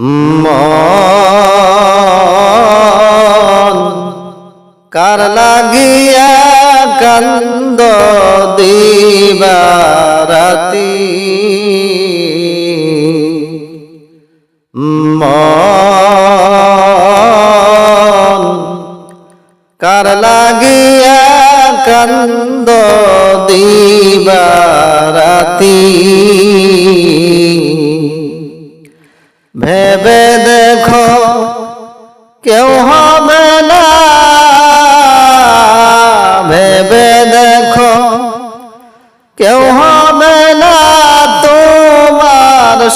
মন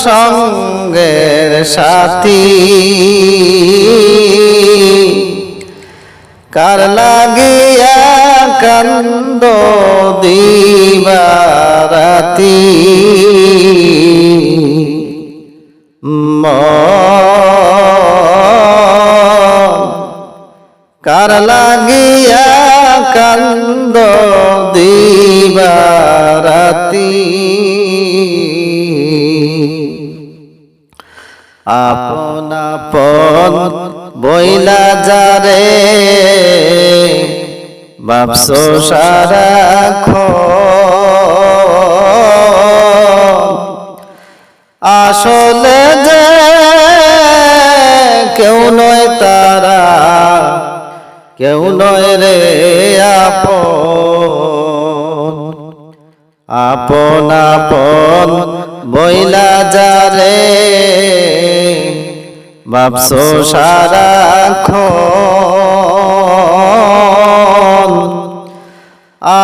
সঙ্গের সাথী। কার লাগিয়া কান্দ দিবারাতি? কার লাগিয়া কান্দ দিবারাতি? আপন আপন বইলা যারে, বাপসো সারা আসলে যে কেউ নয় তারা, কেউ নয় রে আপন। আপন আপন বইলা যারে বাপসো সারা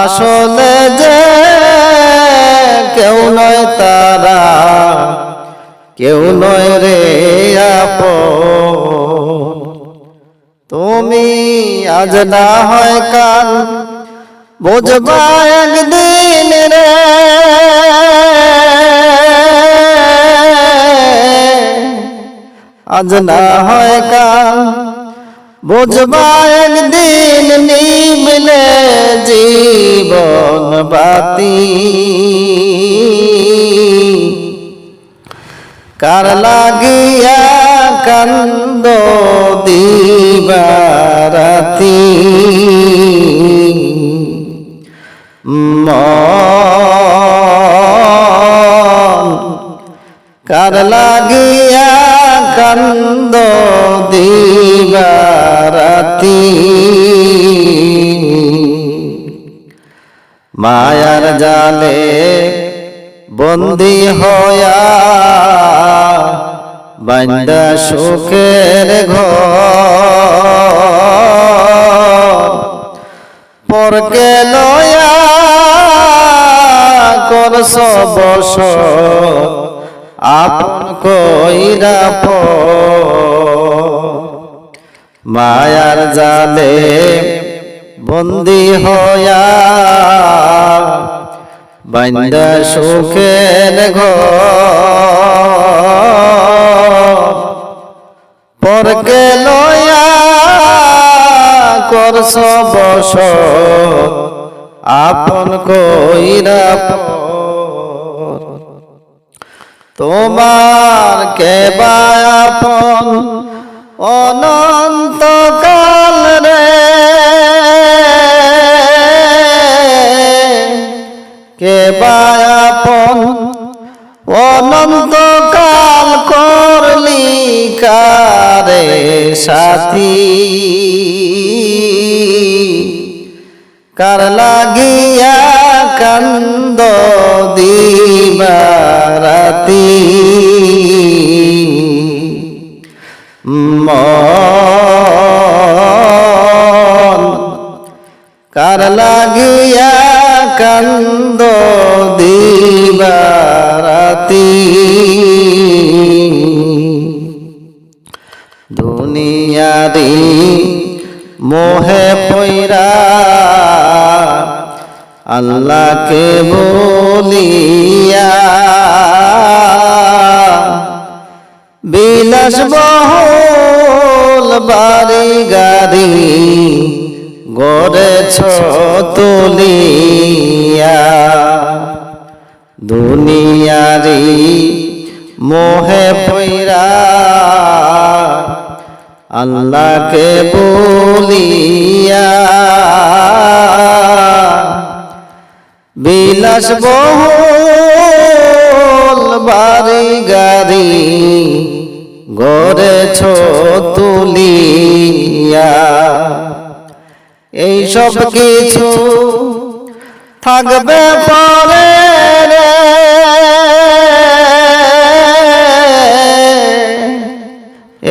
আসলে যে কেউ নয় তারা, কেউ নয় রে আপ তুমি আজ না হয় কাল বুঝবা একদিন রে। আজ না হয় কাল বুঝবা একদিন নিবলে জীবন বাতি। কার লাগিয়া কান্দ দিবারাতি। মন কার লাগিয়া কান্দ দিবারাতি মায়ার জালে বন্দি হয়া বান্দা সুখের ঘর। পরকে লয়া করস বস আপন কইরা প মায়ার জালে বন্দি হয়া বান্দা সুখের ঘর পরকে লয়া করস বস, আপন কইরা। তোমার কে আপন অনন্ত কাল রে। কে আপন অনন্ত কাল করলি কারে সাথী? কার লাগিয়া কান্দ দিবারাতি। মন কার লাগিয়া কান্দ দিবারাতি। দুনিয়ারি মোহে পৈরা আল্লাহকে বলিয়া বিলাস বহুল বাড়ি গাড়ি গড়েছ তুলিয়া। দুনিয়ারি মোহে পৈরা আল্লাহকে বলিয়া বিলাস বহুল বাড়ি গাড়ি গড়েছ তুলিয়া। এইসব কিছু থাকবে পরে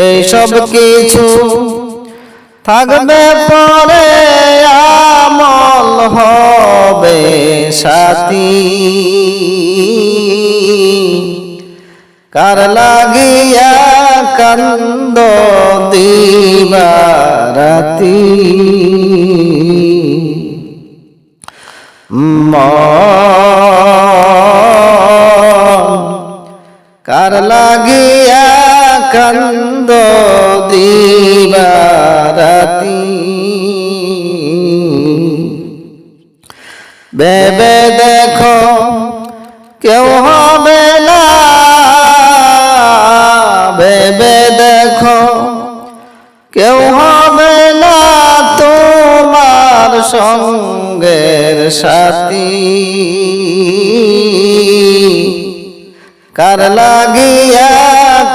এইসব কিছু থাকবে পরে আমল হবে সাথী। কার লাগিয়া কান্দ দিবারাতি? কার লাগিয়া কান্দ দিবারাতি। বেবে দেখো কেউ হবে না। ভেবে দেখো কেউ হবে না তোমার সঙ্গের সাথী। কার লাগিয়া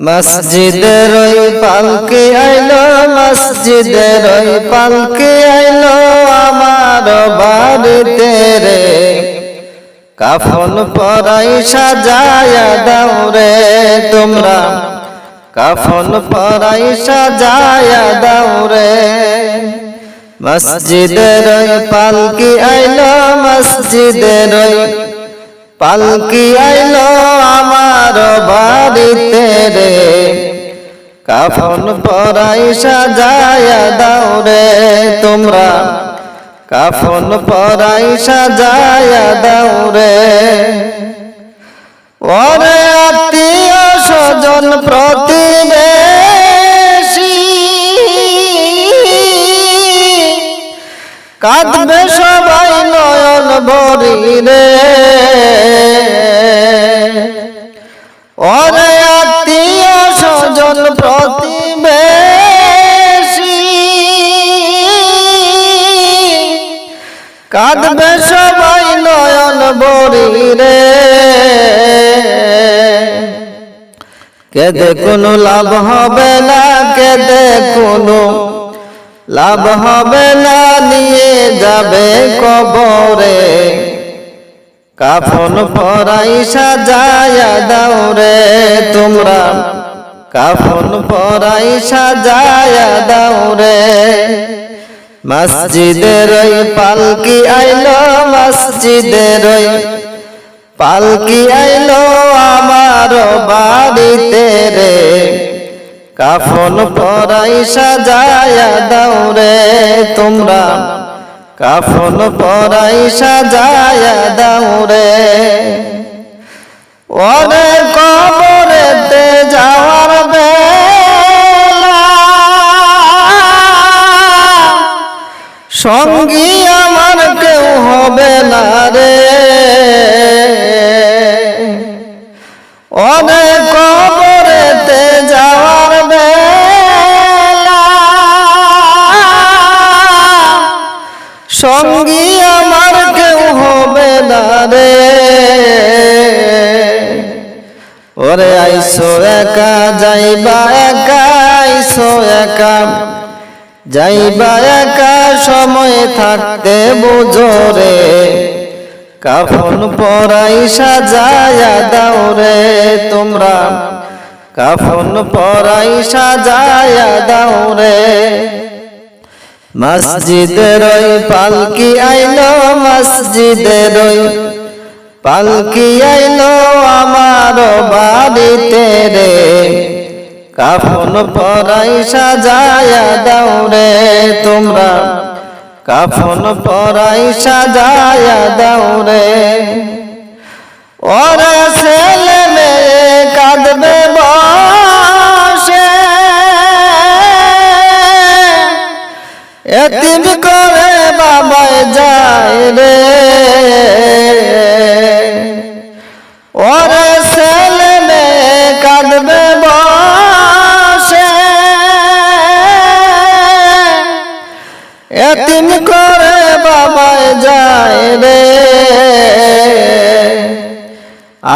মসজিদের ওই পালকে আইলো, মসজিদের ওই পালকে আইলো আমার বাড়িতে রে। কাফন পরাই সাজায়া দাও রে তোমরা। কাফন পরাই সাজায়া দাও রে। মসজিদের ওই পালকি আইলো, মসজিদের ওই পালকি আইলো আমার বাড়িতে রে। কাফন পরাই সাজায়া দাও রে তোমরা। কাফন পরাই সাজায়া দাও রে। ওরে আত্মীয় স্বজন প্রতিবেশী, কাঁদবে সবাই নয়ন ভরি রে। স্বজন প্রতিবেশী। কাঁদবে সবাই নয়ন ভরি রে কেদে কোনো লাভ হবে না, কেদে কোনো লাভ হবে না, নিয়ে যাবে কবরে। কাফন পরাই সাজায়া দাও রে তোমরা। কাফন পরাই সাজায়া দাও রে। মসজিদের ওই পালকি আইলো, মসজিদের ওই পালকি আইলো আমার বাড়িতে রে। কাফন পরাই সাজায়া দাও রে তোমরা। কাফন পরাই সাজায়া দাও রে। ওরে সঙ্গী আমার কেউ হবে না রে। অনেক কবরেতে যাওয়ার সঙ্গী আমার কেউ হবে না রে। ওরে আইসো একা, যাইবা একা, আইসো একা। যাইবা একা সময় থাকতে বুঝো রে। কাফন পরাই সাজায়া দাও রে তোমরা। কাফন পরাই সাজায়া দাও রে। মসজিদের ওই পালকি আইলো মসজিদের ওই পালকি আইলো আমার বাড়িতে রে। কাফন পরাই সাজায়া দাও রে তোমরা। কাফন পরাই সাজায়া দাও রে। ওরা ছেলে মেয়ে কাঁদবে বসে। এতিম করে বাবায় যায় রে। ওরা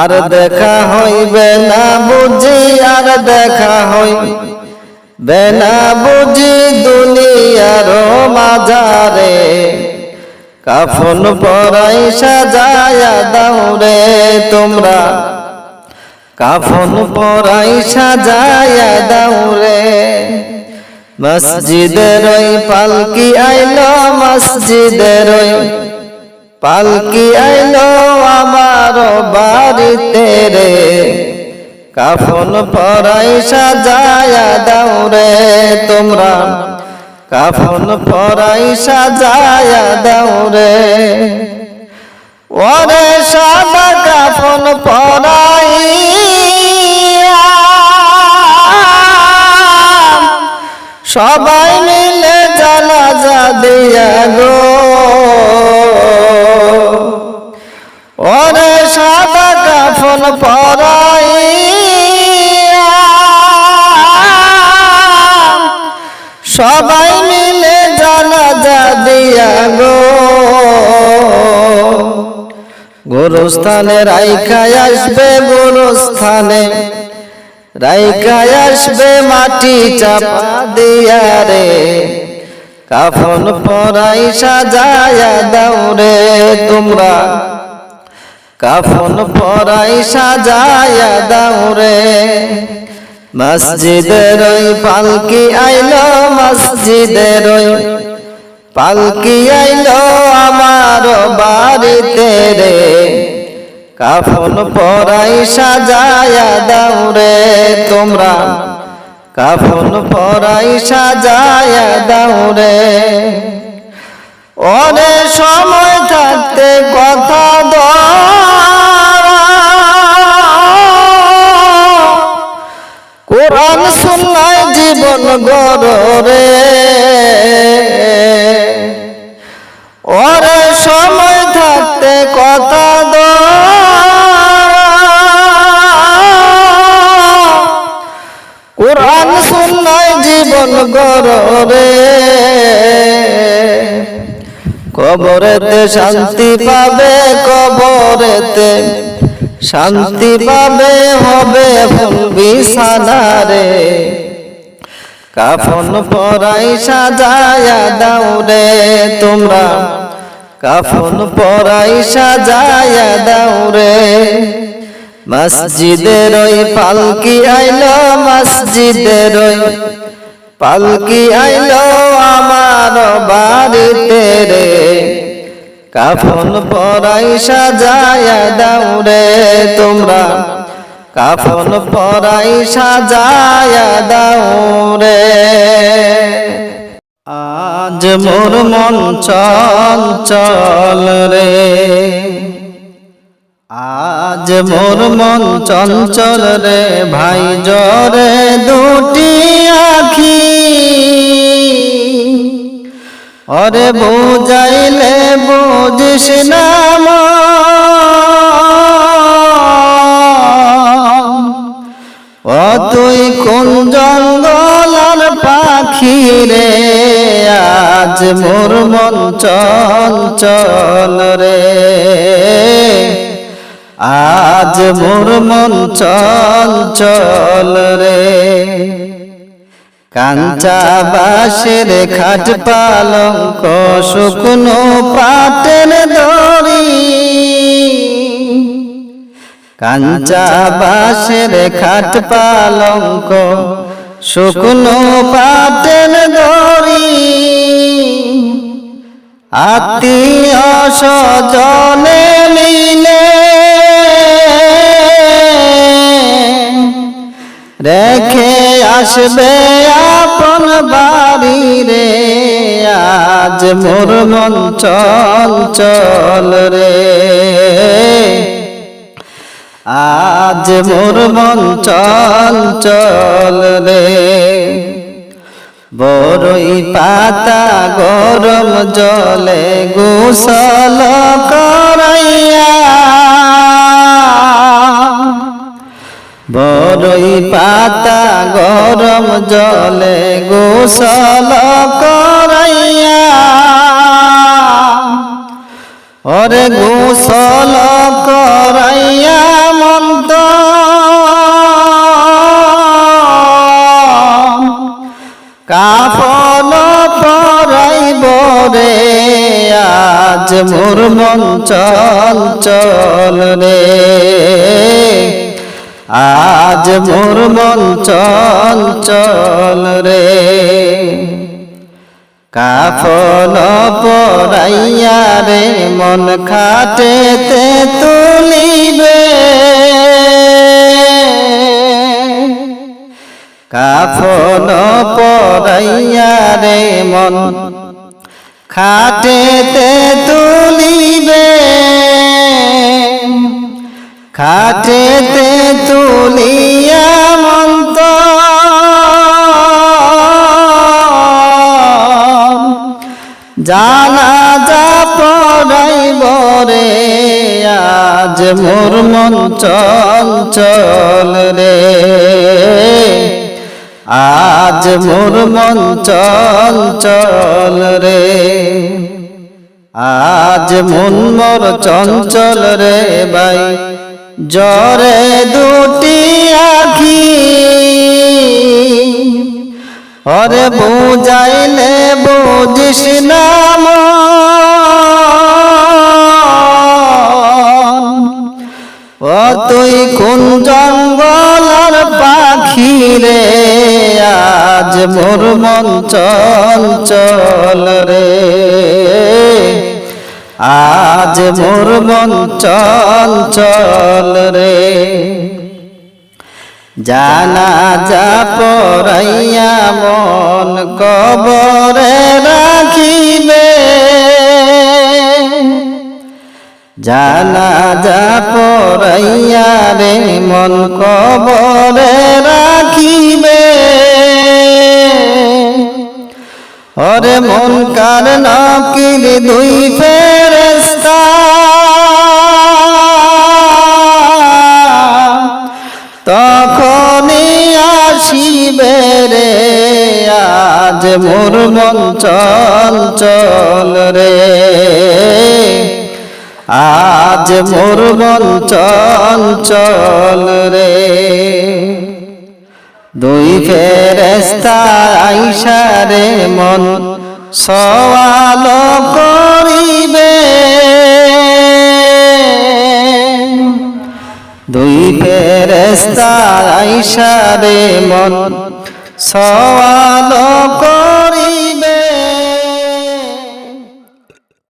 আর দেখা হইবে না বুঝি, আর দেখা হইবে না বুঝি দুনিয়ার মাঝারে। কাফন পরাই সাজায়া দাও রে তোমরা। কাফন পরাই সাজায়া দাও রে। মসজিদের পালকি আইলো, মসজিদের পালকি আইলো আমার বাড়িতে রে। কাফন পরাই সাজায়া দাও রে তোমরা। কাফন পরাই সাজায়া দাও রে। ওরে সাদা কাফন পরাই সবাই মিলে জানাজা দিয়া গো। ওরে সাদা কাফন পরাই সবাই মিলে জানাজা দিয়া গো। গোরস্থানে রাইখায় আসবে গোরস্থানে, রাইখায় আসবে মাটি চাপা দিয়া রে। কাফন পরাই সাজায়া দাও রে তোমরা। কাফন পরাই সাজায়া দাও রে। মসজিদের পালকি আইল, মসজিদের ওই পালকি আইল আমার বাড়িতে রে। কাফন পরাই সাজায়া দাও রে তোমরা। কাফন পরাই সাজায়া দাও রে। অনে সময় থাকতে কথা কোরআন শুনলাই জীবন গরে ওরে সময় থাকতে কথা কোরআন শুনলাই জীবন গরে কবরেতে শান্তি পাবে, কবরেতে শান্তি পাবে হবে বিছানারে। কাফন পরাই সাজায়া দাও রে তোমরা। কাফন পরাই সাজায়া দাও রে। মসজিদের ওই পালকি আইলো, মসজিদের ওই পালকি আইলো আমার বাড়িতে রে। কাফন পরাই সাজায়া দাও রে তোমরা। কাফন পরাই সাজায়া দাও রে। আজ মোর মন চল চল রে। আজ মোর মন চঞ্চল রে। ভাই জরে দুটি অরে বুঝাইলে বুঝিস ও তুই কোন জঙ্গলার পাখি রে? আজ মোর মন চঞ্চল রে। আজ মোর মন চঞ্চল রে। কাঞ্চা বাসের খাট পালঙ্ক, শুকনো পাটের দড়ি। কাঞ্চা বাসের খাট পালঙ্ক, শুকনো পাটের দড়ি। আত্মীয় স্বজনে মিলে রেখে আসবে আপন বাড়ি রে, আজ মোর মন চল চল রে। আজ মোর মন চল চল রে। বড়ই পাতা গরম জলে গোসল করাইয়া বড়ই পাতা গরম জলে গোসল করাইয়া। ওরে গোসল করাইয়া মন্ত কাফল পরাইব রে, আজ মোর মন চল চল রে। আজ মোর মন চল চল রে। কাফল পরাইয়া রে মন খাটেতে তুলিবে। কাফল পরাইয়া রে মন খাটেতে তুলিবে। খাটেতে তুলিয়া মন্ত জানা যা পড়াইব রে, আজ মোর মন চল চল রে। আজ মোর মন চল চল রে। আজ মন মোর চঞ্চল রে বাই জরে দুটি আখি। ওরে বুঝাইলে বুঝিস নাম ও তুই কোন জঙ্গলার পাখি রে, আজ মোর মন চল চল রে। আজ মোর মন চল চল রে। জানা যা পরাইয়া মন কবরে রাখিবে। জানা যা পরাইয়া রে মন কবরে রাখিবে। ওরে মন কার নকিল দুই ফেরেস্তা রে, আজ মোর মন চল রে। আজ মোর মন চল চল রে। দুই ফেরেস্তা আইসা রে মন, সওয়াল করিবে। দুই ফেরেস্তা আইসা রে মন সওয়াল করিবে